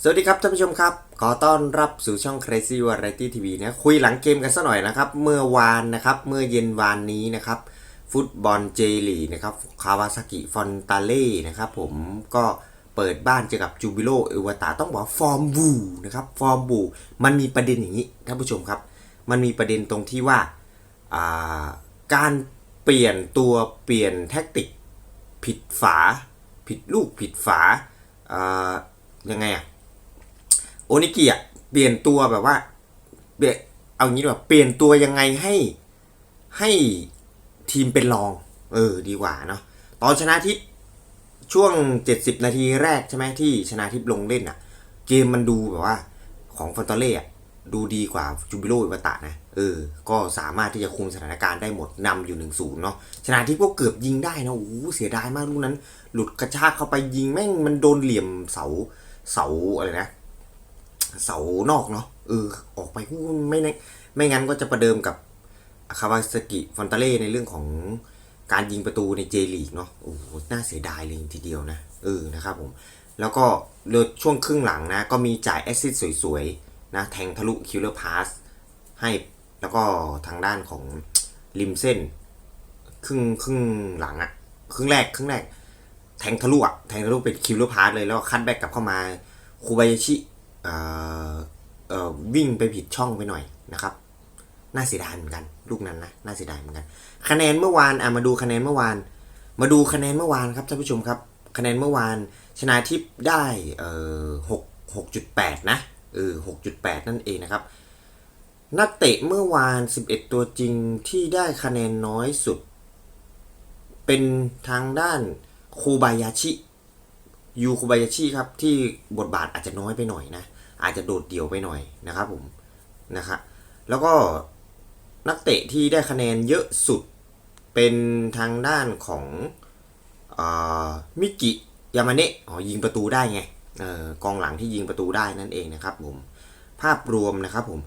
สวัสดีครับท่านผู้ชมครับ ขอต้อนรับสู่ช่อง Crazy Variety TV นะคุยหลังเกมกันสัหน่อยนะครับ เมื่อวานนะครับ เมื่อเย็นวานนี้นะครับ ฟุตบอลเจลีนะครับคาวาซากิฟอนตาเล่นะครับผมก็เปิดบ้านเจอกับจูบิโลเอวตาต้องบอกฟอร์มบูนะครับฟอร์มบูมันมีประเด็นอย่างนี้ท่านผู้ชมครับ มันมีประเด็นตรงที่ว่าาการเปลี่ยนตัวเปลี่ยนแท็กติกผิดฝา ผิดลูกผิดฝาายังไงอะ โอนิกิอะเปลี่ยนตัวแบบว่าเปลี่ยนเอางี้ดีกว่าเปลี่ยนตัวยังไงให้ให้ทีมเป็นรอง เออ ดีกว่าเนาะตอนชนะทิพย์ช่วง 70 นาทีแรกใช่ไหมที่ชนะทิพย์ลงเล่นอะ เกมมันดูแบบว่าของฟอนตเล่อะดูดีกว่าจูบิโรอิวตะนะ เออ ก็สามารถที่จะคุมสถานการณ์ได้หมดนำอยู่1นศูนย์เนาะชนะทิพย์ก็เกือบยิงได้นะโอ้เสียดายมากลูกนั้น หลุดกระชากเข้าไปยิงแม่งมันโดนเหลี่ยมเสาเสาอะไรนะ เสานอกเนาะเออออกไปอู้ไม่นะไม่งั้นก็จะประเดิมกับคาวาซากิฟอนตาเล่ในเรื่องของการยิงประตูในเจลีกเนาะโอ้โหน่าเสียดายเลยทีเดียวนะเออนะครับผมแล้วก็เลือช่วงครึ่งหลังนะ ก็มีจ่ายแอสซิสสวยๆนะแทงทะลุคิลเลอร์พาสให้แล้วก็ทางด้านของริมเส้น ครึ่งครึ่งหลังอะครึ่งแรกครึ่งแรก แทงทะลุอะแทงทะลุเป็นคิวเลอร์พาสเลยแล้วคัดแบ็กกลับเข้ามาคูบายาชิ วิ่งไปผิดช่องไปหน่อยนะครับ น่าเสียดายเหมือนกัน ลูกนั้นนะ น่าเสียดายเหมือนกัน คะแนนเมื่อวานอะมาดูคะแนนเมื่อวาน มาดูคะแนนเมื่อวานครับท่านผู้ชมครับ คะแนนเมื่อวานชนะทิพย์ได้เอ่อหกหกจุดแปดนะเออหกจุดแปดนั่นเองนะครับ นักเตะเมื่อวาน 11 ตัวจริงที่ได้คะแนนน้อยสุด เป็นทางด้านคูบายาชิยูคุบายาชิครับที่บทบาทอาจจะน้อยไปหน่อยนะ อาจจะโดดเดี่ยวไปหน่อยนะครับผมนะครับแล้วก็นักเตะที่ได้คะแนนเยอะสุดเป็นทางด้านของอมิกิยามาเนะอ๋อยิงประตูได้ไงออกองหลังที่ยิงประตูได้นั่นเองนะครับผมภาพรวมนะครับผม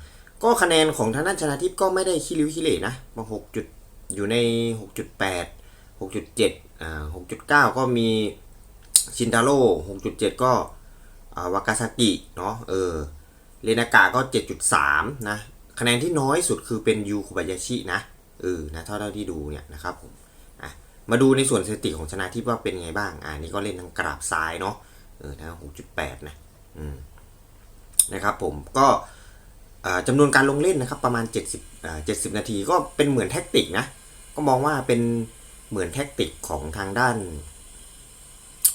ก็คะแนนของทางด้านชนะทิพย์ก็ไม่ได้ขี้ริ้วขี้เหร่นะมาหกจุดอยู่ใน 6.8 6.7อ่า6.9 ก็มีชินทาโร่6.7 ก็ วากาซากิเนาะเออเรนากะก็ 7.3 นะคะแนนที่น้อยสุดคือเป็นยูคุบายาชินะเออนะเท่าที่ดูเนี่ยนะครับผมอะมาดูในส่วนสถิติของชนะที่ว่าเป็นไงบ้าง อ่านี่ก็เล่นทางกราบซ้ายเนาะเออนะ6.8นะอืมนะครับผมก็จำนวนการลงเล่นนะครับประมาณ 70อ่า70 นาทีก็เป็นเหมือนแท็กติกนะ ก็มองว่าเป็นเหมือนแท็กติกของทางด้าน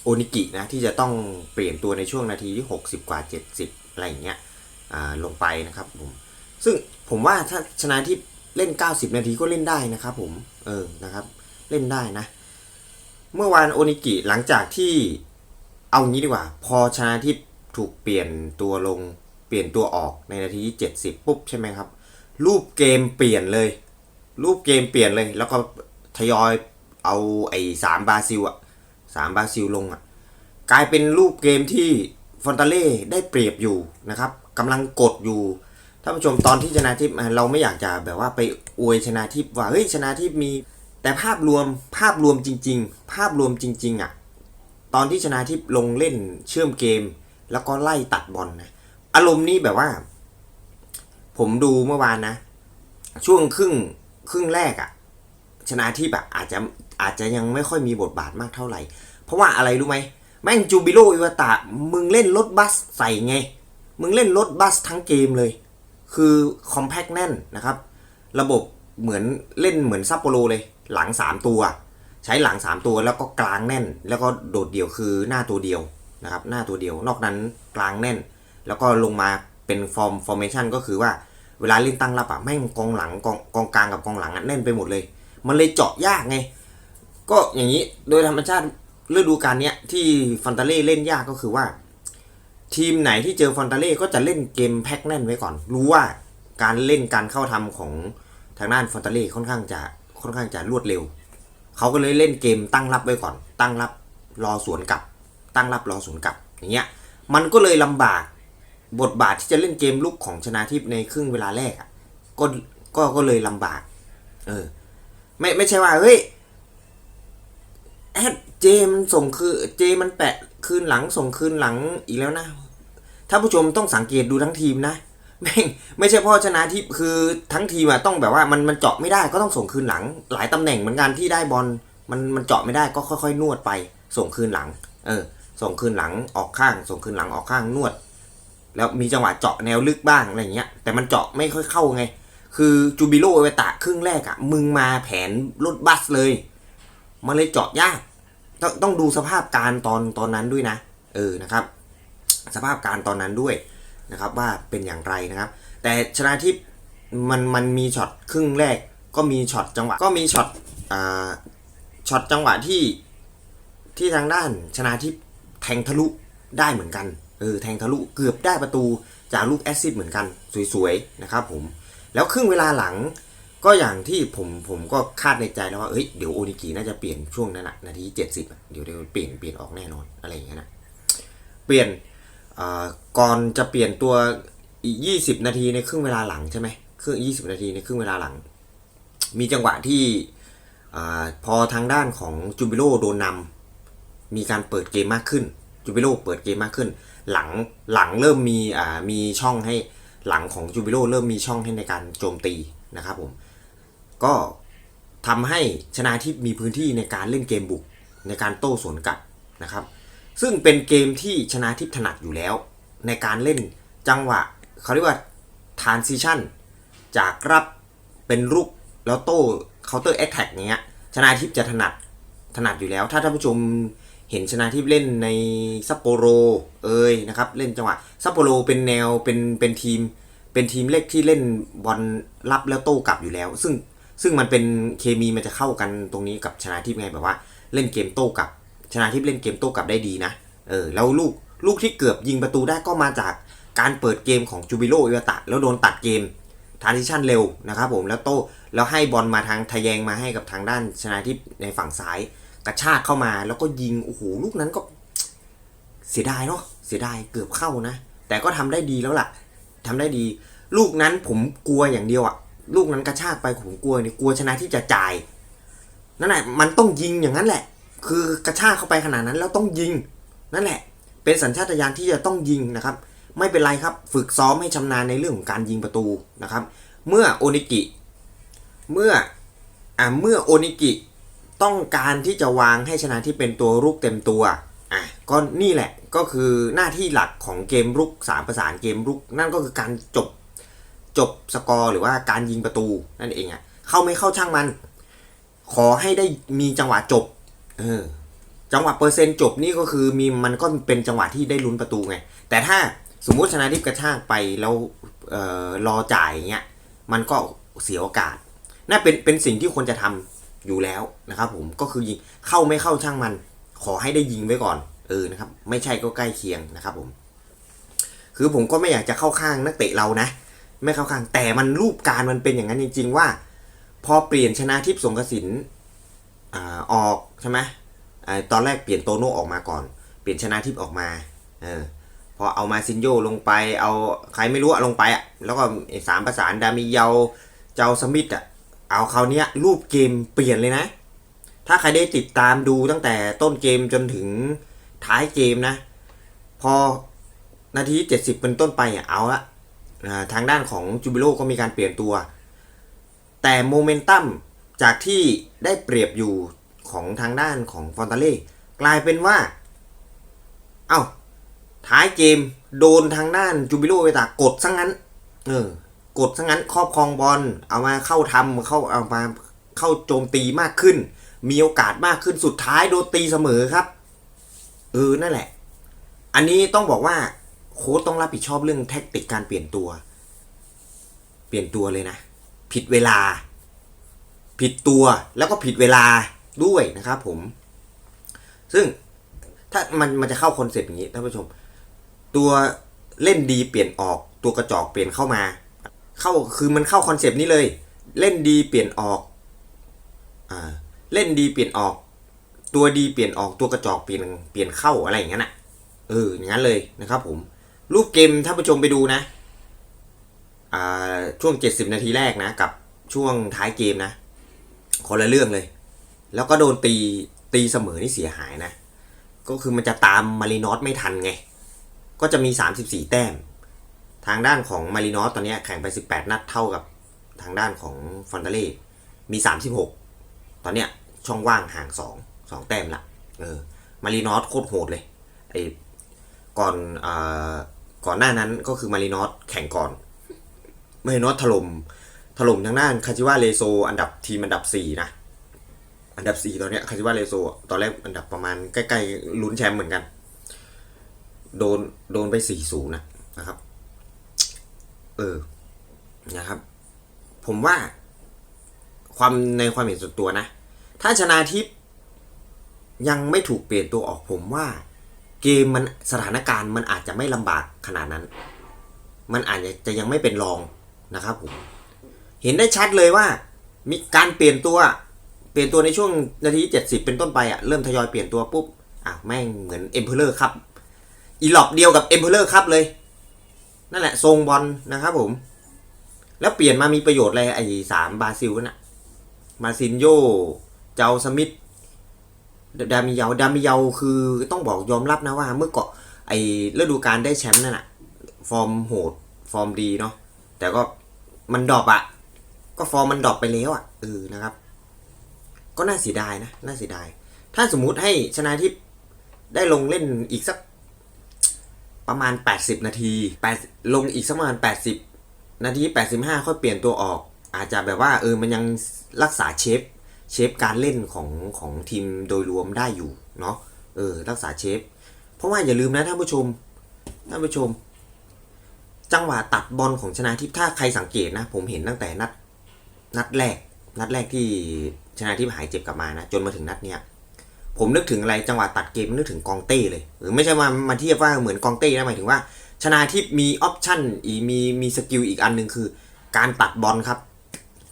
โอนิกินะที่จะต้องเปลี่ยนตัวในช่วงนาทีที่ 60 กว่า 70 อะไรอย่างเงี้ยลงไปนะครับผมซึ่งผมว่าถ้าชนะที่เล่น 90 นาทีก็เล่นได้นะครับผมเออนะครับเล่นได้นะ เมื่อวานโอนิกิหลังจากที่เอางี้ดีกว่า พอชนะที่ถูกเปลี่ยนตัวลงเปลี่ยนตัวออกในนาทีที่70 ปุ๊บใช่ไหมครับ รูปเกมเปลี่ยนเลย รูปเกมเปลี่ยนเลย แล้วก็ทยอยเอาไอ้สามบราซิลอะ สามบราซิลลงอะกลายเป็นรูปเกมที่ฟอนตาเล่ได้เปรียบอยู่นะครับกำลังกดอยู่ท่านผู้ชมตอนที่ชนะทิพย์เราไม่อยากจะแบบว่าไปอวยชนะทิพย์ว่าเฮ้ยชนะทิพย์มี แต่ภาพรวมภาพรวมจริง ๆ ภาพรวมจริง ๆอะตอนที่ชนะทิพย์ลงเล่นเชื่อมเกม แล้วก็ไล่ตัดบอลนะอารมณ์นี้แบบว่า ผมดูเมื่อวานนะ ช่วงครึ่งครึ่งแรกอะชนะที่แบบอาจจะ อาจจะยังไม่ค่อยมีบทบาทมากเท่าไหร่ เพราะว่าอะไรรู้ไหมแม่งจูบิโรอิวาตะมึงเล่นรถบัสใส่ไง มึงเล่นรถบัสทั้งเกมเลย คือคอมแพคแน่นนะครับ ระบบเหมือนเล่นเหมือนซัปโปโรเลย หลัง 3 ตัว ใช้หลัง 3 ตัวแล้วก็กลางแน่น แล้วก็โดดเดี่ยวคือหน้าตัวเดียวนะครับ หน้าตัวเดียวนอกนั้นกลางแน่น แล้วก็ลงมาเป็นฟอร์มฟอร์เมชันก็คือว่าเวลาเล่นตั้งรับอะแม่งกองหลังกองกองกลางกับกองหลังอะแน่นไปหมดเลย มันเลยเจาะยากไง ก็อย่างนี้โดยธรรมชาติฤดูกาลเนี้ยที่ฟอนตาเล่เล่นยากก็คือว่า ทีมไหนที่เจอฟอนตาเล่ก็จะเล่นเกมแพ็คแน่นไว้ก่อน รู้ว่าการเล่นการเข้าทำของทางด้านฟอนตาเล่ค่อนข้างจะค่อนข้างจะรวดเร็ว เขาก็เลยเล่นเกมตั้งรับไว้ก่อน ตั้งรับรอสวนกลับ ตั้งรับรอสวนกลับอย่างเงี้ยมันก็เลยลำบากบทบาทที่จะเล่นเกมลุกของชนะทิพย์ในครึ่งเวลาแรกก็ก็ก็เลยลำบาก เออ ไม่ไม่ใช่ว่าเฮ้ย แอดเจมันส่งคือเจมันแปะคืนหลังส่งคืนหลังอีกแล้วนะท่าผู้ชมต้องสังเกตดูทั้งทีมนะแม่งไม่ใช่เพ่อชนะที่คือทั้งทีมอะต้องแบบว่ามันมันเจาะไม่ได้ก็ต้องส่งคืนหลัง หลายตำแหน่งเหมือนกันที่ได้บอลมันมันเจาะไม่ได้ก็ค่อยๆ นวดไป ส่งคืนหลัง เออ ส่งคืนหลังออกข้าง ส่งคืนหลังออกข้างนวด แล้วมีจังหวะเจาะแนวลึกบ้างอะไรเงี้ย แต่มันเจาะไม่ค่อยเข้าไง คือจูบิโลเอเวตะครึ่งแรกอะมึงมาแผนรถบัสเลย มันเลยเจาะยาก ต้องต้องดูสภาพการตอนตอนนั้นด้วยนะ เออนะครับ สภาพการตอนนั้นด้วยนะครับ ว่าเป็นอย่างไรนะครับ แต่ชนะทิพย์มันมันมีช็อตครึ่งแรก ก็มีช็อตจังหวะก็มีช็อตอ่าช็อตจังหวะที่ที่ทางด้านชนะทิพย์แทงทะลุได้เหมือนกันเออแทงทะลุเกือบได้ประตูจากลูกแอสซิดเหมือนกัน สวยๆนะครับผมแล้วครึ่งเวลาหลัง ก็อย่างที่ผมผมก็คาดในใจแล้วว่าเฮ้ยเดี๋ยวโอนิกิน่าจะเปลี่ยนช่วงนั้นอะนาทีเจ็ดสิบเดี๋ยวเดี๋ยวเปลี่ยนเปลี่ยนออกแน่นอนอะไรอย่างเงี้ยนะเปลี่ยนอ่าก่อนจะเปลี่ยนตัวอีกยี่สิบนาทีในครึ่งเวลาหลังใช่ไหมครึ่งยี่สิบนาทีในครึ่งเวลาหลัง มีจังหวะที่อาพอทางด้านของจูบิโลโดนนำมีการเปิดเกมมากขึ้นจูบิโลเปิดเกมมากขึ้น หลังหลังเริ่มมีอ่ามีช่องให้หลังของจูบิโลเริ่มมีช่องให้ในการโจมตีนะครับผม ก็ทำให้ชนะทิพย์มีพื้นที่ในการเล่นเกมบุกในการโต้สวนกลับนะครับ ซึ่งเป็นเกมที่ชนะทิพย์ถนัดอยู่แล้ว ในการเล่นจังหวะเขาเรียกว่า transition จากรับเป็นรุกแล้วโต้ counter attack เนี้ยชนะทิพย์จะถนัดถนัดอยู่แล้ว ถ้าท่านผู้ชมเห็นชนะทิพย์เล่นในซัปโปโรเอ้ยนะครับเล่นจังหวะซัปโปโรเป็นแนวเป็นเป็นทีม เป็นทีมเล็กที่เล่นบอลรับแล้วโต้กลับอยู่แล้ว ซึ่ง ซึ่งมันเป็นเคมีมันจะเข้ากันตรงนี้กับชนะทิพย์ไงแบบว่า เล่นเกมโต้กลับ ชนะทิพย์เล่นเกมโต้กลับได้ดีนะเออแล้วลูกลูกที่เกือบยิงประตูได้ก็มาจากการเปิดเกมของจูบิโลอิวตะแล้วโดนตัดเกมทาร์ติชันเร็วนะครับผมแล้วโต้แล้วให้บอลมาทางทะแยงมาให้กับทางด้านชนะทิพย์ในฝั่งซ้าย กระชากเข้ามาแล้วก็ยิงโอ้โหลูกนั้นก็ เสียดายเนาะเสียดายเกือบเข้านะ แต่ก็ทำได้ดีแล้วล่ะทำได้ดี ลูกนั้นผมกลัวอย่างเดียวอะ ลูกนั้นกระชากไปผมกลัวเนี่ยกลัวชนะที่จะจ่าย นั่นแหละมันต้องยิงอย่างนั้นแหละ คือกระชากเข้าไปขนาดนั้นแล้วต้องยิง นั่นแหละ เป็นสัญชาตญาณที่จะต้องยิงนะครับ ไม่เป็นไรครับฝึกซ้อมให้ชำนาญในเรื่องของการยิงประตูนะครับ เมื่อโอนิกิ เมื่ออ่าเมื่อโอนิกิต้องการที่จะวางให้ชนะที่เป็นตัวรุกเต็มตัวอะก็นี่แหละก็คือหน้าที่หลักของเกมรุกสามประสานเกมรุก นั่นก็คือการจบ จบสกอร์หรือว่าการยิงประตูนั่นเองอะ เข้าไม่เข้าช่างมัน ขอให้ได้มีจังหวะจบ เออ จังหวะเปอร์เซ็นต์จบนี่ก็คือมีมันก็เป็นจังหวะที่ได้ลุ้นประตูไง แต่ถ้าสมมุติชนะทิพย์กระชากไปแล้วเอ่อรอจ่ายอย่างเงี้ย มันก็เสียโอกาสน่าเป็นเป็นสิ่งที่ควรจะทำอยู่แล้วนะครับ ผมก็คือยิงเข้าไม่เข้าช่างมัน ขอให้ได้ยิงไว้ก่อน เออนะครับ ไม่ใช่ก็ใกล้เคียงนะครับ ผม คือผมก็ไม่อยากจะเข้าข้างนักเตะเรานะ ไม่เข้าข้าง แต่มันรูปการมันเป็นอย่างนั้นจริง ๆ ว่า พอเปลี่ยนชนะทิพย์สงกระสินอ่าออกใช่ไหมอตอนแรกเปลี่ยนโตโน่ออกมาก่อน เปลี่ยนชนะทิพย์ออกมาอพอเอามาซินโยลงไป เอาใครไม่รู้ลงไปอะแล้วก็สามประสานดามิเยาเจ้าสมิธอะเอาคราวนี้รูปเกมเปลี่ยนเลยนะ ถ้าใครได้ติดตามดูตั้งแต่ต้นเกมจนถึงท้ายเกมนะ พอนาทีเจ็ดสิบเป็นต้นไปอะเอาละ ทางด้านของจูบิโลก็มีการเปลี่ยนตัว แต่โมเมนตัมจากที่ได้เปรียบอยู่ของทางด้านของฟอนตาเล่กลายเป็นว่า เอ้า ท้ายเกมโดนทางด้านจูบิโลเวตากดซะงั้น เออ กดซะงั้นครอบครองบอล เอามาเข้าทำเข้าเอามาเข้าโจมตีมากขึ้น มีโอกาสมากขึ้นสุดท้ายโดนตีเสมอครับ เออ นั่นแหละ อันนี้ต้องบอกว่า โค้ชต้องรับผิดชอบเรื่องแท็กติกการเปลี่ยนตัว เปลี่ยนตัวเลยนะ ผิดเวลา ผิดตัวแล้วก็ผิดเวลาด้วยนะครับผม ซึ่งถ้ามันมันจะเข้าคอนเซ็ปต์อย่างนี้ท่านผู้ชม ตัวเล่นดีเปลี่ยนออกตัวกระจอกเปลี่ยนเข้ามา เข้าคือมันเข้าคอนเซปต์นี้เลย เล่นดีเปลี่ยนออกอ่าเล่นดีเปลี่ยนออก ตัวดีเปลี่ยนออกตัวกระจอกเปลี่ยนเปลี่ยนเข้าอะไรอย่างนั้นอะเอออย่างนั้นเลยนะครับผม รูปเกมท่านผู้ชมไปดูนะอ่าช่วง 70 นาทีแรกนะ กับช่วงท้ายเกมนะคนละเรื่องเลย แล้วก็โดนตีตีเสมอนี่เสียหายนะ ก็คือมันจะตามมารีนอสไม่ทันไง ก็จะมี 34 แต้ม ทางด้านของมารินอสตอนนี้แข่งไป 18 นัดเท่ากับทางด้านของฟอนตาเล่มี 36 ตอนเนี้ยช่องว่างห่าง 2 2 แต้มละเออมารินอสโคตรโหดเลยไอ้ก่อนอ ก่อนหน้านั้นก็คือมารินอสแข่งก่อน มารินอสถล่มถล่มทางด้านคาจิวาเลโซ อันดับทีมอันดับ4นะ อันดับ4ตอนเนี้ยคาจิวาเลโซ ตอนแรกอันดับประมาณใกล้ๆลุ้นแชมป์เหมือนกัน โดนโดนไป4-0นะนะครับ เออนะครับ ผมว่า ความในความเห็นส่วนตัวนะ ถ้าชนาทิพย์ยังไม่ถูกเปลี่ยนตัวออกผมว่า เกมมันสถานการณ์มันอาจจะไม่ลำบากขนาดนั้น มันอาจจะยังไม่เป็นรองนะครับผม เห็นได้ชัดเลยว่า มีการเปลี่ยนตัว เปลี่ยนตัวในช่วงนาที 70 เป็นต้นไปอะเริ่มทยอยเปลี่ยนตัวปุ๊บ อะ แม่งเหมือนเอ็มเพลเลอร์ครับ อีหลอบเดียวกับเอ็มเพลเลอร์ครับเลย นั่นแหละทรงบอลนะครับผม แล้วเปลี่ยนมามีประโยชน์อะไรไอ้สามบาซิลน่ะ มาซินโย เจ้าสมิธ ดามิเยาดามิเยาคือต้องบอกยอมรับนะว่า เมื่อเกาะไอ้ฤดูกาลได้แชมป์นั่นน่ะฟอร์มโหด ฟอร์มดีเนาะแต่ก็มันดรอปอะก็ฟอร์มมันดรอปไปแล้วอะเออนะครับ ก็น่าเสียดายนะน่าเสียดาย ถ้าสมมุติให้ชนะทิพย์ได้ลงเล่นอีกสักประมาณ 80 นาที8ลงอีกสักประมาณ 80 นาที 85 ค่อยเปลี่ยนตัวออก อาจจะแบบว่าเออมันยังรักษาเชฟ เชฟการเล่นของของทีมโดยรวมได้อยู่เนาะเออรักษาเชฟ เพราะว่าอย่าลืมนะท่านผู้ชมท่านผู้ชม จังหวะตัดบอลของชนะทิพย์ถ้าใครสังเกตนะ ผมเห็นตั้งแต่นัด นัดแรก นัดแรกที่ชนะทิพย์หายเจ็บกลับมานะจนมาถึงนัดเนี้ยผมนึกถึงอะไรจังหวะตัดเกมนึกถึงกองเต้เลยหรือไม่ใช่ว่ามาเทียบว่าเหมือนกองเต้นะหมายถึงว่า ชนะทิพย์มีออปชั่นอีมีมีสกิลอีกอันหนึ่งคือ การตัดบอลครับ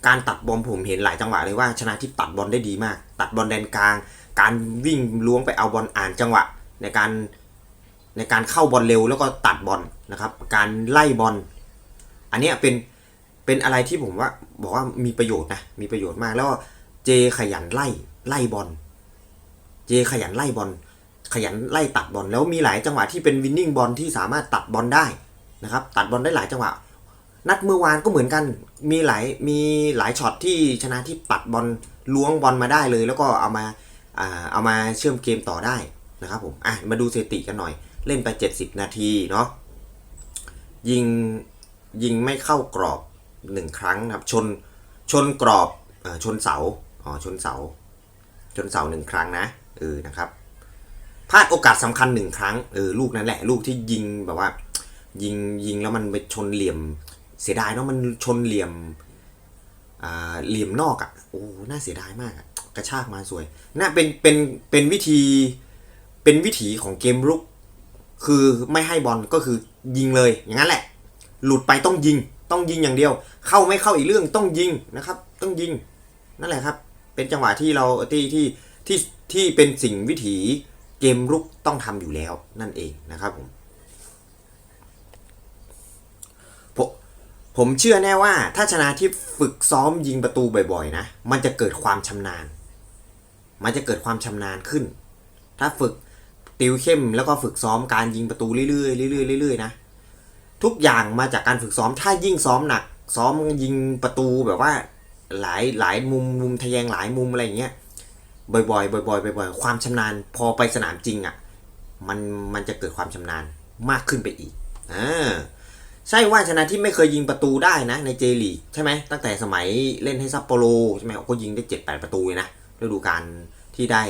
การตัดบอลผมเห็นหลายจังหวะเลยว่าชนะทิพย์ตัดบอลได้ดีมาก ตัดบอลแดนกลาง การวิ่งล้วงไปเอาบอลอ่านจังหวะ ในการในการเข้าบอลเร็วแล้วก็ตัดบอลนะครับ การไล่บอลอันนี้เป็นเป็นอะไรที่ผมว่าบอกว่ามีประโยชน์นะมีประโยชน์มากแล้วเจขยันไล่ไล่บอลเจขยันไล่บอลขยันไล่ตัดบอลแล้วมีหลายจังหวะที่เป็นวินนิ่งบอลที่สามารถตัดบอลได้นะครับ ตัดบอลได้หลายจังหวะ นัดเมื่อวานก็เหมือนกันมีหลายมีหลายช็อตที่ชนะที่ตัดบอลล้วงบอลมาได้เลย แล้วก็เอามาเอามาเชื่อมเกมต่อได้นะครับผมอะมาดูสถิติกันหน่อย เล่นไป 70 นาทีเนาะยิงยิงไม่เข้ากรอบหนึ่งครั้งนะครับ ชนชนกรอบอชนเสาอ๋อชนเสา ชนเสาหนึ่งครั้งนะเออนะครับพลาดโอกาสสำคัญหนึ่งครั้งเออลูกนั้นแหละ ลูกที่ยิงแบบว่า ยิงยิงแล้วมันไปชนเหลี่ยม เสียดายเนาะมันชนเหลี่ยมเหลี่ยมนอกอะ่ะโอ้น่าเสียดายมากอะกระชากมาสวยน่าเป็นเป็นเป็นวิธีเป็นวิถีของเกมรุก คือไม่ให้บอลก็คือยิงเลยอย่างนั้นแหละ หลุดไปต้องยิงต้องยิงอย่างเดียว เข้าไม่เข้าอีกเรื่องต้องยิงนะครับ ต้องยิงนั่นแหละครับ เป็นจังหวะที่เราที่ที่ที่ที่เป็นสิ่งวิถีเกมรุกต้องทำอยู่แล้วนั่นเองนะครับผม ผมเชื่อแน่ว่าถ้าชนะที่ฝึกซ้อมยิงประตูบ่อยๆนะ มันจะเกิดความชำนาญ มันจะเกิดความชำนาญขึ้น ถ้าฝึกติวเข้มแล้วก็ฝึกซ้อมการยิงประตูเรื่อยๆเรื่อยๆเรื่อยๆนะทุกอย่างมาจากการฝึกซ้อมถ้ายิ่งซ้อมหนัก ซ้อมยิงประตูแบบว่าหลายหลายมุมมุมทะแยงหลายมุมอะไรอย่างเงี้ยบ่อยๆบ่อยๆบ่อยๆความชำนาญ พอไปสนามจริงอะ่ะมันมันจะเกิดความชำนาญมากขึ้นไปอีกอ่า ใช่ว่าชนะที่ไม่เคยยิงประตูได้นะ ในเจลีกใช่ไหมตั้งแต่สมัยเล่นให้ซัปโปโรใช่ไหมก็ยิงได้เจ็ดแปดประตูเลยนะฤดูกาลที่ได้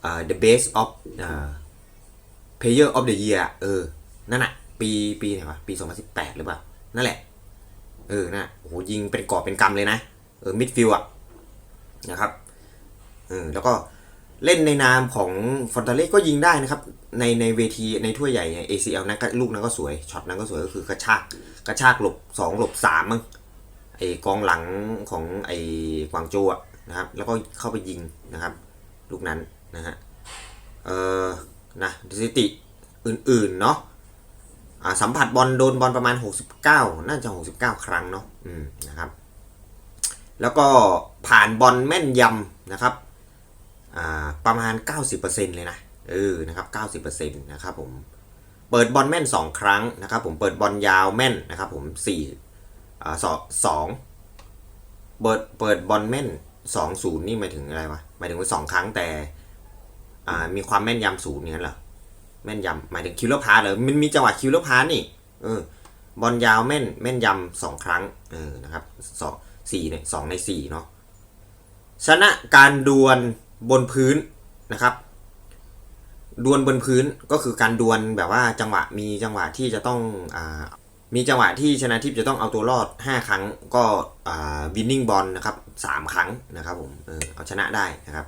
เอ่อ the best of เอ่อ player of the year เออ นั่นอะปีปีไหนวะปี 2018 หรือเปล่า นั่นแหละ เออนะโอ้โหยิงเป็นกอบเป็นกำเลยนะ เออมิดฟิลด์อะนะครับ เออแล้วก็ เล่นในนามของฟอนตาเล่ก็ยิงได้นะครับ ในในเวทีในถ้วยใหญ่เนี่ย ACL นะก็ลูกนั้นก็สวยช็อตนั้นก็สวยก็คือกระชากกระชากหลบสองหลบสามมั้งไอกองหลังของไอ้กวางโจอะนะครับ แล้วก็เข้าไปยิงนะครับ ลูกนั้นนะฮะเออนะสถิติอื่นๆเนาะอ่าสัมผัสบอลโดนบอลประมาณ 69 น่าจะ 69 ครั้งเนาะอืมนะครับ แล้วก็ผ่านบอลแม่นยำนะครับ ประมาณ 90%เลยนะเออนะครับ90%นะครับผมเปิดบอลแม่น 2 ครั้งนะครับผมเปิดบอลยาวแม่นนะครับผม4อ่าสองเปิดเปิดบอลแม่น 2 0 นี่หมายถึงอะไรวะหมายถึงว่าสองครั้งแต่อ่ามีความแม่นยำศูนย์เนี่ยเหรอแม่นยำหมายถึงคิวเลอร์พาร์เหรอมันมีจังหวะคิวเลอร์พาร์นี่เออบอลยาวแม่นแม่นยำสองครั้งเออนะครับสองสี่เนี่ยสองในสี่เนาะชนะการดวล บนพื้นนะครับ ดวลบนพื้นก็คือการดวลแบบว่าจังหวะมีจังหวะที่จะต้องอมีจังหวะที่ชนะทิพย์จะต้องเอาตัวรอด 5 ครั้งก็วินนิ่งบอลนะครับ3ครั้งนะครับผมเออเอาชนะได้นะครับ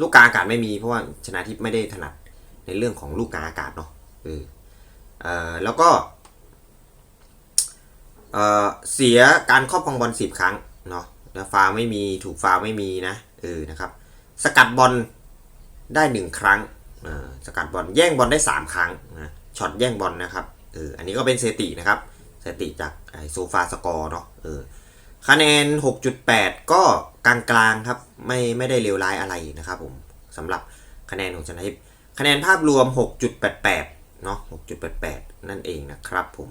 ลูกกาอากาศไม่มีเพราะว่าชนะทิพย์ไม่ได้ถนัดในเรื่องของลูกกาอากาศเนาะเออเออแล้วก็เออเสียการครอบครองบอล10 ครั้งเนาะฟาวไม่มีถูกฟาวไม่มีนะเออนะครับ สกัดบอลได้ 1 ครั้งอ่าสกัดบอลแย่งบอลได้ 3 ครั้งนะช็อตแย่งบอลนะครับเอออันนี้ก็เป็นสถิตินะครับสถิติจากโซฟาสกอร์เนาะเออคะแนน 6.8 ก็กลางๆครับไม่ไม่ได้เลวร้ายอะไรนะครับผมสำหรับคะแนนของชนะทิพย์คะแนนภาพรวม 6.88 เนาะ6.88 นั่นเองนะครับผม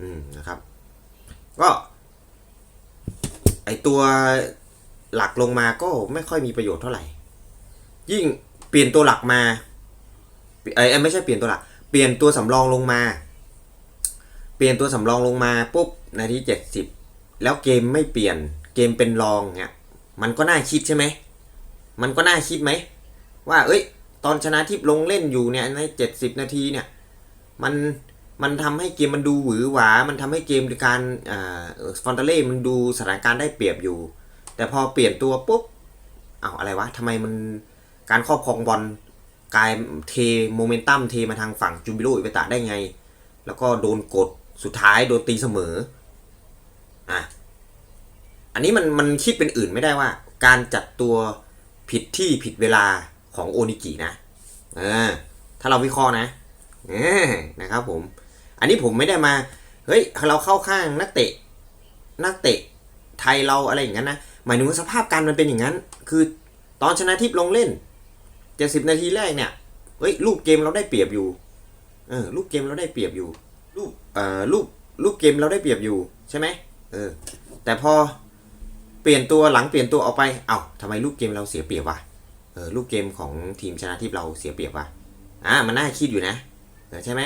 อืมนะครับ ก็ ไอตัว หลักลงมาก็ไม่ค่อยมีประโยชน์เท่าไหร่ ยิ่งเปลี่ยนตัวหลักมาเอ้ยไม่ใช่เปลี่ยนตัวหลัก เปลี่ยนตัวสำรองลงมา เปลี่ยนตัวสำรองลงมาปุ๊บนาทีเจ็ดสิบแล้วเกมไม่เปลี่ยนเกมเป็นรองเนี่ยมันก็น่าคิดใช่ไหมมันก็น่าคิดไหมว่า เอ้ย ตอนชนะทิพย์ลงเล่นอยู่เนี่ยในเจ็ดสิบนาทีเนี่ย มันมันทำให้เกมมันดูหวือหวา มันทำให้เกมการอ่าฟอนเตเล่มันดูสถานการณ์ได้เปรียบอยู่ แต่พอเปลี่ยนตัวปุ๊บอ้าวอะไรวะทำไมมันการครอบครองบอลกลายเทโมเมนตัมเทมาทางฝั่งจูบิโรอิเบตะได้ไง แล้วก็โดนกดสุดท้ายโดนตีเสมออะอันนี้มันมันคิดเป็นอื่นไม่ได้ว่า การจัดตัวผิดที่ผิดเวลาของโอนิกินะเออถ้าเราวิเคราะห์นะเออนะครับผม อันนี้ผมไม่ได้มา เฮ้ย เราเข้าข้างนักเตะ นักเตะไทยเราอะไรอย่างนั้นนะ หมายถึงว่าสภาพการมันเป็นอย่างนั้น คือตอนชนะทิพย์ลงเล่นเจ็ดสิบนาทีแรกเนี่ยเฮ้ยลูกเกมเราได้เปรียบอยู่เออลูกเกมเราได้เปรียบอยู่ลูกเอ่อลูกลูกเกมเราได้เปรียบอยู่ใช่ไหมเออแต่พอเปลี่ยนตัวหลังเปลี่ยนตัวออกไปเอ้าทำไมลูกเกมเราเสียเปรียบวะเออลูกเกมของทีมชนะทิพย์เราเสียเปรียบวะอ่ามันน่าคิดอยู่นะเออใช่ไหม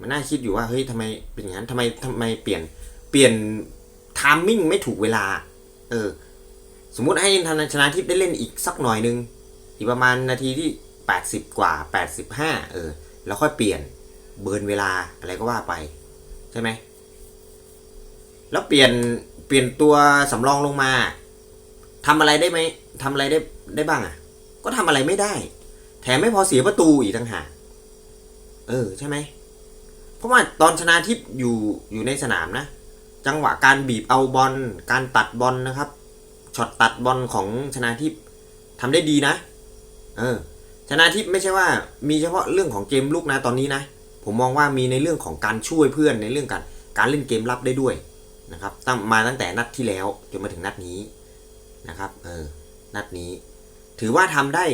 มันน่าคิดอยู่ว่าเฮ้ยทำไมเป็นอย่างนั้นทำไมทำไมเปลี่ยนเปลี่ยนทามมิ่งไม่ถูกเวลา เออ สมมุติให้ธนาชนะทิพย์ได้เล่นอีกสักหน่อยนึง อีกประมาณนาทีที่ 80 กว่า 85 เออ แล้วค่อยเปลี่ยนเบิร์นเวลาอะไรก็ว่าไป ใช่ไหม แล้วเปลี่ยนเปลี่ยนตัวสำรองลงมาทำอะไรได้ไหมทำอะไรได้ได้บ้างอะ ก็ทำอะไรไม่ได้ แถมไม่พอเสียประตูอีกต่างหากเออ ใช่ไหมเพราะว่าตอนชนะทิพย์อยู่อยู่ในสนามนะ จังหวะการบีบเอาบอล การตัดบอลนะครับ ช็อตตัดบอลของชนะทิพย์ทำได้ดีนะ เออ ชนะทิพย์ไม่ใช่ว่า มีเฉพาะเรื่องของเกมลุกนะตอนนี้นะ ผมมองว่ามีในเรื่องของการช่วยเพื่อนในเรื่องการการเล่นเกมรับได้ด้วยนะครับ ตั้งมาตั้งแต่นัดที่แล้วจนมาถึงนัดนี้นะครับ เออ นัดนี้ ถือว่าทำได้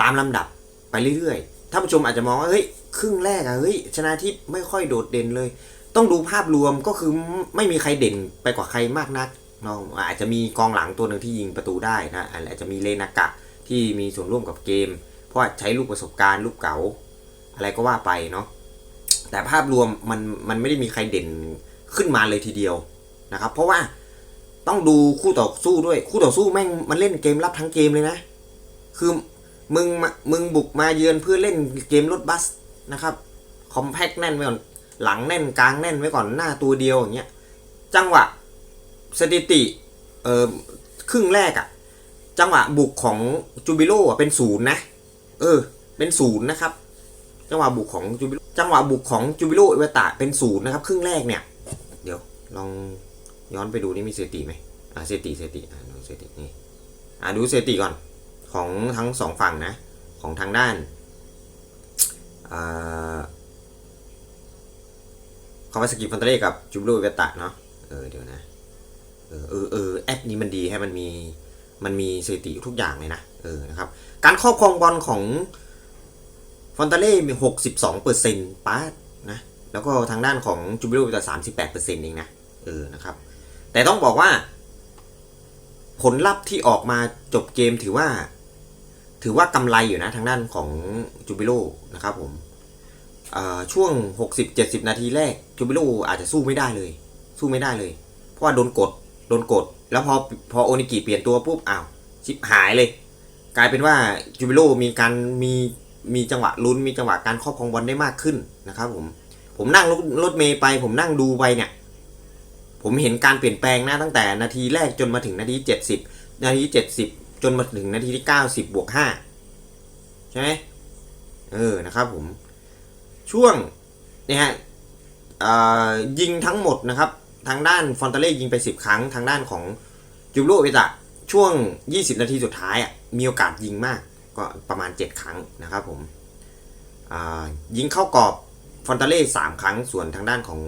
ตามลำดับไปเรื่อยๆ ท่านผู้ชมอาจจะมองว่าเฮ้ยครึ่งแรกอะเฮ้ยชนะทิพย์ไม่ค่อยโดดเด่นเลย ต้องดูภาพรวมก็คือไม่มีใครเด่นไปกว่าใครมากนักเนาะอาจจะมีกองหลังตัวหนึ่งที่ยิงประตูได้นะอาจจะมีเลนากะที่มีส่วนร่วมกับเกม เพราะใช้ลูกประสบการณ์ลูกเก๋าอะไรก็ว่าไปเนาะแต่ภาพรวมมันมันไม่ได้มีใครเด่นขึ้นมาเลยทีเดียวนะครับ เพราะว่าต้องดูคู่ต่อสู้ด้วย คู่ต่อสู้แม่งมันเล่นเกมรับทั้งเกมเลยนะ คือมึงมึงบุกมาเยือนเพื่อเล่นเกมรถบัสนะครับคอมแพคแน่นไว้ก่อน หลังแน่นกลางแน่นไว้ก่อนหน้าตัวเดียวอย่างเงี้ยจังหวะสถิติเอ่อครึ่งแรกอะจังหวะบุกของจูบิโร่ะเป็นศูนย์นะเออ เป็นศูนย์นะครับ จังหวะบุกของจูบิโร่จังหวะบุกของจูบิโร่เวตาเป็นศูนย์นะครับ ครึ่งแรกเนี่ย เดี๋ยวลองย้อนไปดูนี่มีสถิติไหมอ่าสถิติสถิติอ่าดูสถิตินี่อ่าดูสถิติก่อนของทั้งสองฝั่งนะ ของทางด้านอ่า คาวาสกิฟันเตเร่กับจูบลูเวตะเนาะเออเดี๋ยวนะเออเออเออแอปนี้มันดีให้มันมีมันมีสถิติทุกอย่างเลยนะเออนะครับการครอบครองบอลของฟอนตเล่มีหกสิบสองเปอร์เซ็นต์ป้าดนะแล้วก็ทางด้านของจูบิโร่จะสามสิบแปดเปอร์เซ็นต์เองนะเออนะครับแต่ต้องบอกว่า ผลลัพธ์ที่ออกมาจบเกมถือว่า ถือว่ากำไรอยู่นะทางด้านของจูบิโรนะครับผม ช่วง 60-70 นาทีแรกจูบิโร่อาจจะสู้ไม่ได้เลย สู้ไม่ได้เลย เพราะว่าโดนกดโดนกด แล้วพอพอโอนิกิเปลี่ยนตัวปุ๊บอ้าวชิบหายเลย กลายเป็นว่าจูบิโร่มีการมีมีจังหวะลุ้นมีจังหวะการครอบครองบอลได้มากขึ้นนะครับผมผมนั่งรถรถเมย์ไป ผมนั่งดูไปเนี่ย ผมเห็นการเปลี่ยนแปลงนะตั้งแต่นาทีแรกจนมาถึงนาที 70 นาที 70 จนมาถึงนาทีที่ 90 บวก5ใช่ไหมเออนะครับผม ช่วงเนี่ยฮะยิงทั้งหมดนะครับทางด้านฟอนเตเล่ยิงไป 10 ครั้ง ทางด้านของจูโรเอตะช่วง 20 นาทีสุดท้ายอะมีโอกาสยิงมากก็ประมาณ 7 ครั้งนะครับผมยิงเข้ากรอบฟอนเตเล่3ครั้ง ส่วนทางด้านของ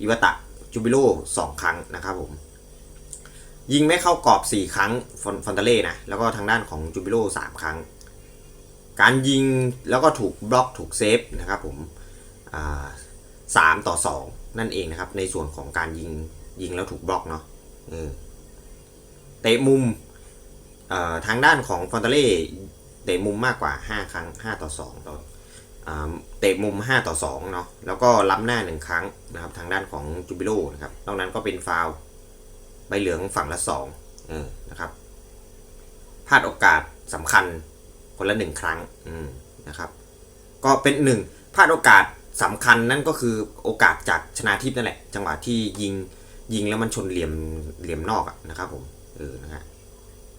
อิวตะจูบิโร่2ครั้งนะครับผมยิงไม่เข้ากรอบ 4 ครั้งฟอนฟอนตเล่นะแล้วก็ทางด้านของจูบิโร่3ครั้ง การยิงแล้วก็ถูกบล็อกถูกเซฟนะครับผมสามต่อสองนั่นเองนะครับ ในส่วนของการยิงยิงแล้วถูกบล็อกเนาะเตะมุมทางด้านของฟอนเตเล่เตะมุมมากกว่า 5 ครั้ง 5 ต่อ2ต่อเตะมุม 5 ต่อ2เนาะแล้วก็ล้ำหน้า 1 ครั้งนะครับทางด้านของจูบิโร่นะครับนอกนั้นก็เป็นฟาวใบเหลืองฝั่งละ2เออนะครับพลาดโอกาสสำคัญ คนละหนึ่งครั้งนะครับ ก็เป็นหนึ่งพลาดโอกาสสำคัญนั่นก็คือโอกาสจากชนาทิพย์นั่นแหละ จังหวะที่ยิงยิงแล้วมันชนเหลี่ยมเหลี่ยมนอกอะนะครับผมเออนะฮะ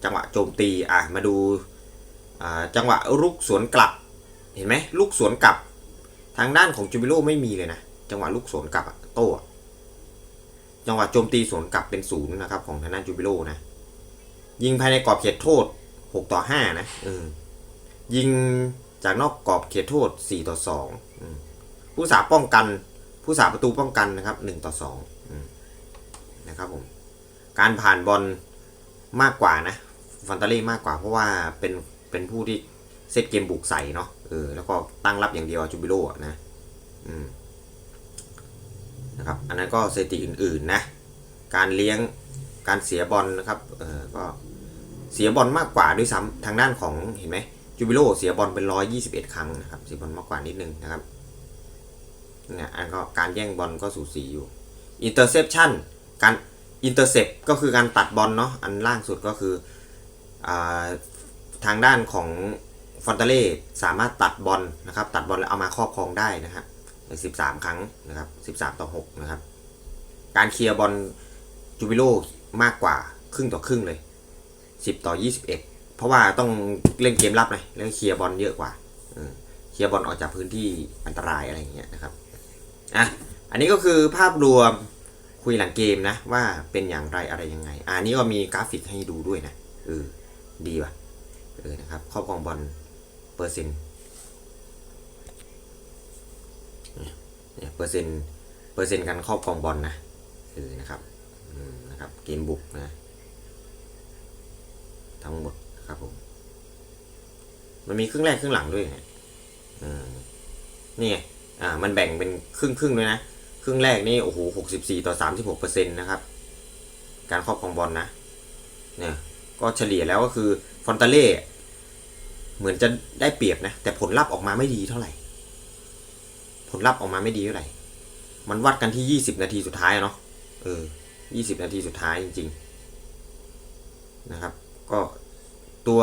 จังหวะโจมตีอะมาดูอ่าจังหวะลุกสวนกลับเห็นไหมลูกสวนกลับ ทางด้านของจูบิโร่ไม่มีเลยนะจังหวะลูกสวนกลับโต้จังหวะโจมตีสวนกลับเป็นศูนย์นะครับของทางด้านจูบิโร่นะยิงภายในกรอบเขตโทษหกต่อห้านะเออ ยิงจากนอกกรอบเขตโทษ 4 ต่อ2อืมผู้สาป้องกัน ผู้สาประตูป้องกันนะครับ 1 ต่อ2อืมนะครับผมการผ่านบอลมากกว่านะฟันตาเล่มากกว่าเพราะว่าเป็นเป็นผู้ที่เซตเกมบุกใส่เนาะเออแล้วก็ตั้งรับอย่างเดียวจูบิโร่อะนะอืมนะครับอันนั้นก็สถิติอื่นๆนะการเลี้ยงการเสียบอลนะครับเออก็เสียบอลมากกว่าด้วยซ้ำทางด้านของเห็นไหม จูบิโร่เสียบอลเป็นร้อยยี่สิบเอ็ดครั้งนะครับเสียบอลมากกว่านิดนึงนะครับเนี่ยอันก็การแย่งบอลก็สูสีอยู่อินเตอร์เซปชันการอินเตอร์เซปก็คือการตัดบอลเนาะอันล่างสุดก็คืออทางด้านของฟอนตาเล่สามารถตัดบอลนะครับ ตัดบอลแล้วเอามาครอบครองได้นะครับสิบสามครั้งนะครับสิบสามต่อหกนะครับ การเคลียร์บอลจูบิโร่มากกว่าครึ่งต่อครึ่งเลยสิบต่อยี่สิบเอ็ด เพราะว่าต้องเล่นเกมรับไงแล้วเคลียร์บอลเยอะกว่าเคลียร์บอลออกจากพื้นที่อันตรายอะไรอย่างเงี้ยนะครับอะอันนี้ก็คือภาพรวมคุยหลังเกมนะว่าเป็นอย่างไรอะไรยังไงอันนี้ก็มีกราฟิกให้ดูด้วยนะเออดีว่ะเออนะครับครอบครองบอลเปอร์เซ็นต์เนี่ยเปอร์เซ็นต์เปอร์เซ็นต์การครอบครองบอลนะเออนะครับอืมนะครับเกมบุกนะทั้งหมด ครับผม มันมีครึ่งแรกครึ่งหลังด้วยไงอ่านี่ไงอ่า มันแบ่งเป็นครึ่งครึ่งด้วยนะ ครึ่งแรกนี่โอ้โหหกสิบสี่ต่อสามสิบหกเปอร์เซ็นต์นะครับ การครอบครองบอลนะ เนี่ย ก็เฉลี่ยแล้วก็คือฟอนตาเล่เหมือนจะได้เปรียบนะ แต่ผลลัพธ์ออกมาไม่ดีเท่าไหร่ ผลลัพธ์ออกมาไม่ดีเท่าไหร่ มันวัดกันที่ยี่สิบนาทีสุดท้ายเนาะ เออยี่สิบนาทีสุดท้ายจริง ๆ นะครับ ก็ ตัว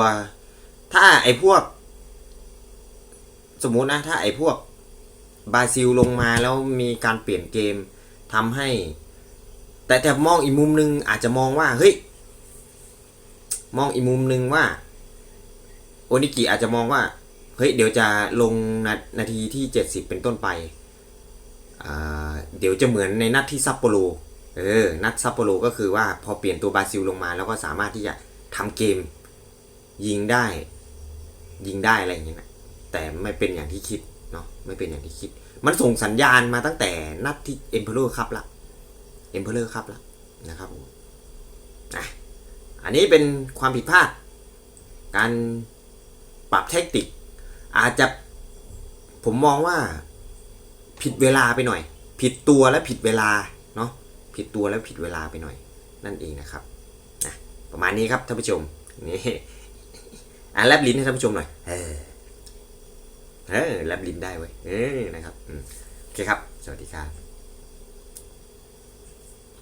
ถ้าไอ้พวก สมมุตินะ ถ้าไอ้พวกบราซิลลงมาแล้วมีการเปลี่ยนเกมทำให้ แต่แต่มองอีกมุมหนึ่งอาจจะมองว่า เฮ้ย มองอีกมุมหนึ่งว่า โอนิกิอาจจะมองว่า เฮ้ย เดี๋ยวจะลงนานาทีที่เจ็ดสิบเป็นต้นไปเดี๋ยวจะเหมือนในนัดที่ซัปโปโร เออ นัดซัปโปโรก็คือว่าพอเปลี่ยนตัวบราซิลลงมา แล้วก็สามารถที่จะทำเกม ยิงได้ ยิงได้อะไรอย่างเงี้ยนะแต่ไม่เป็นอย่างที่คิดเนาะไม่เป็นอย่างที่คิด มันส่งสัญญาณมาตั้งแต่นัดที่เอ็มเพลอร์ครับละเอ็มเพลอร์ครับละนะครับผมนะอันนี้เป็นความผิดพลาด การปรับเทคนิคอาจจะผมมองว่าผิดเวลาไปหน่อย ผิดตัวและผิดเวลาเนาะผิดตัวและผิดเวลาไปหน่อย นั่นเองนะครับนะประมาณนี้ครับท่านผู้ชมนี่ อะแลบลิ้นให้ท่านผู้ชมหน่อย เออเออแลบลิ้นได้เว้ยเออนะครับอืมโอเคครับ สวัสดีครับ